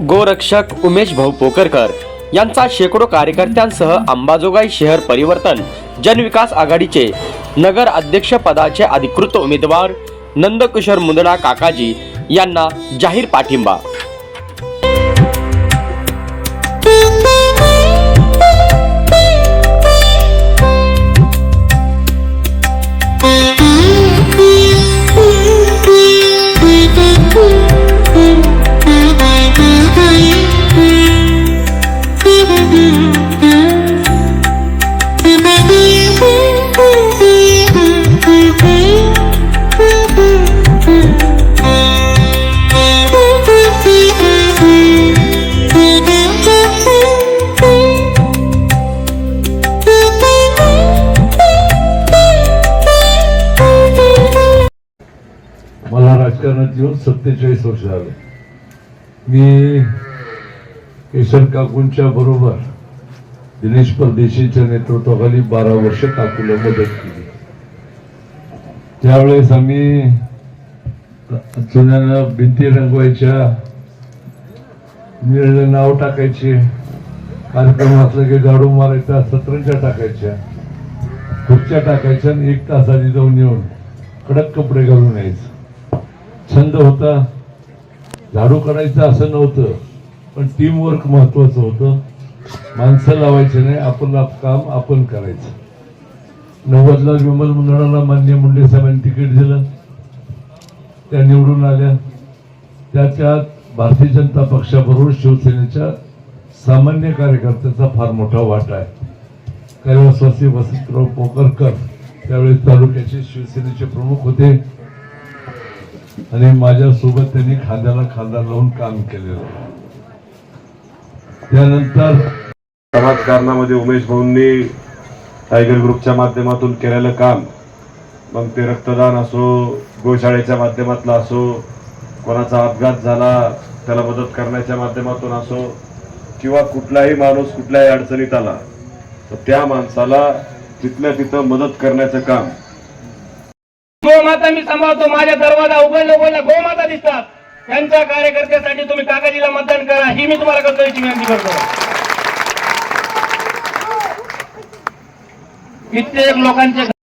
गोरक्षक उमेश भाऊ पोकरकर यांचा शेकडो कार्यकर्त्यांसह अंबाजोगाई शहर परिवर्तन जनविकास आघाडीचे नगर अध्यक्ष पदाचे अधिकृत उमेदवार नंदकिशोर मुंदडा काकाजी यांना जाहीर पाठिंबा. राजकारणात येऊन सत्तेचाळीस वर्ष झाले. मी किशन काकूंच्या बरोबर दिनेश परदेशीच्या नेतृत्वाखाली बारा वर्ष काकूला मदत केली. त्यावेळेस आम्ही चुन्याला भिंती रंगवायच्या निर्णय नाव टाकायचे कार्यक्रम असला की झाडू मारायचा सतरंजा टाकायच्या खुर्च्या टाकायच्या आणि एक तास आधी जाऊन येऊन कडक कपडे घालून यायचं. छंद होता. झाडू करायचं असं नव्हतं. पण टीम वर्क महत्वाचं होतं. माणसं लावायचे नाही आपण आप- काम आपण करायचं. नव्वदला विमल मंडळाला मान्य मुंडे साहेबांनी तिकीट दिलं. त्या निवडून आल्या. त्याच्यात भारतीय जनता पक्षाबरोबर शिवसेनेच्या सामान्य कार्यकर्त्याचा फार मोठा वाटा आहे. कैलासवासी वसंतराव पोकरकर त्यावेळेस तालुक्याचे शिवसेनेचे प्रमुख होते. आणि माझ्यासोबत त्यांनी खांद्याला खांदा लावून काम केलेलं. त्यानंतर समाजकारणामध्ये उमेश भाऊंनी टायगर ग्रुपच्या माध्यमातून केलेलं काम. मग ते रक्तदान असो गोशाळेच्या माध्यमातलं असो कोणाचा अपघात झाला त्याला मदत करण्याच्या माध्यमातून असो किंवा कुठलाही माणूस कुठल्याही अडचणीत आला तर त्या माणसाला तिथल्या तिथं मदत करण्याचं काम. गोमाता मी सांभाळतो. माझ्या दरवाजा उघडला उघडल्या गोमाता दिसतात. त्यांच्या कार्यकर्त्यासाठी तुम्ही काकाजीला मतदान करा. ही मी तुम्हाला कर्तव्याची विनंती करतो. कित्येक लोकांचे